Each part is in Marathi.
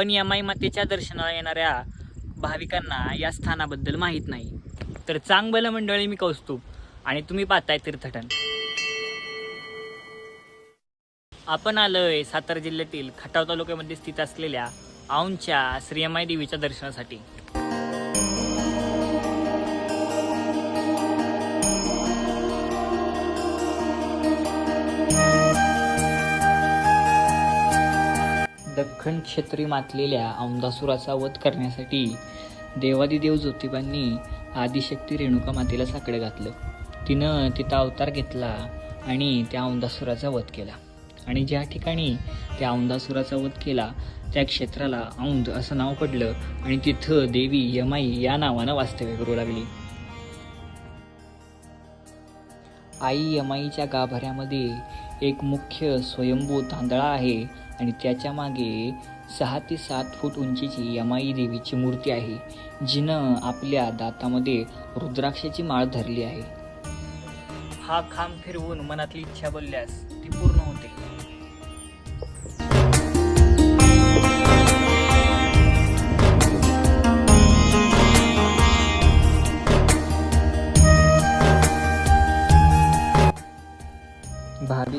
पण यमाई मातेच्या दर्शनाला येणाऱ्या भाविकांना या स्थानाबद्दल माहीत नाही. तर चांगबल मंडळी मी कौस्तुभ आणि तुम्ही पाहताय तीर्थटन आपण आलोय सातारा जिल्ह्यातील खटाव तालुक्यामध्ये स्थित असलेल्या औंच्या श्रीयमाई देवीच्या दर्शनासाठी. दख्खन क्षेत्री मातलेल्या औंधासुराचा वध करण्यासाठी देवादिदेव ज्योतिबांनी आदिशक्ती रेणुका मातेला साकडं घातलं. तिनं तिथं अवतार घेतला आणि त्या औंधासुराचा वध केला. आणि ज्या ठिकाणी त्या औंधासुराचा वध केला त्या क्षेत्राला औंध असं नाव पडलं आणि तिथं देवी यमाई या नावानं वास्तव्य करू लागली. आई यमाईच्या गाभाऱ्यामध्ये एक मुख्य स्वयंभू तांदळा आहे आणि त्याच्यामागे सहा ते सात फूट उंचीची यमाई देवीची मूर्ती आहे जिनं आपल्या दातामध्ये रुद्राक्षाची माळ धरली आहे. हा खांब फिरवून मनातली इच्छा बोलल्यास ती पूर्ण होते.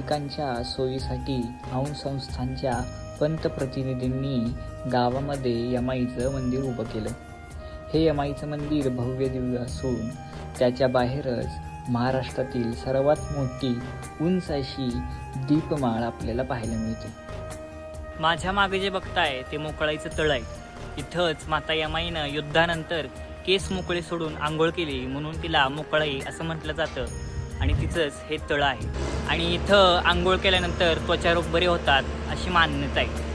नागरिकांच्या सोयीसाठी औंध संस्थांच्या पंतप्रतिनिधींनी गावामध्ये यमाईचं मंदिर उभं केलं. हे यमाईचं मंदिर भव्य दिव्य असून त्याच्या बाहेरच महाराष्ट्रातील सर्वात मोठी उंच अशी दीपमाळ आपल्याला पाहायला मिळते. माझ्या मागे जे बघताय ते मोकळाईचं तळ आहे. इथंच माता यमाईनं युद्धानंतर केस मोकळे सोडून आंघोळ केली म्हणून तिला मोकळाई असं म्हटलं जातं. आणि तिचंच हे तळं आहे. आणि इथं आंघोळ केल्यानंतर त्वचारोग बरे होतात अशी मान्यता आहे.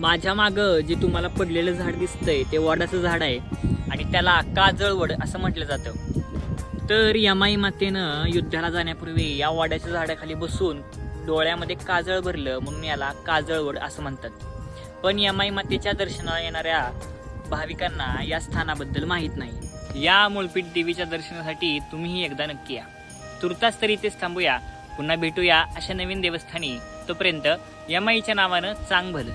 माझ्या मागं जे तुम्हाला पडलेलं झाड दिसतंय ते वडाचं झाड आहे आणि त्याला काजळवड असं म्हटलं जातं. तर यमाई मातेनं युद्धाला जाण्यापूर्वी या वाड्याच्या झाडाखाली बसून डोळ्यामध्ये काजळ भरलं म्हणून याला काजळवड असं म्हणतात. पण यमाई मातेच्या दर्शनाला येणाऱ्या भाविकांना या स्थानाबद्दल माहीत नाही. या मुळपीठ देवीच्या दर्शनासाठी तुम्हीही एकदा नक्की या. तुर्तास तरी इथेच थांबूया. पुन्हा भेटूया अशा नवीन देवस्थानी. तोपर्यंत यमाईच्या नावानं चांग भलं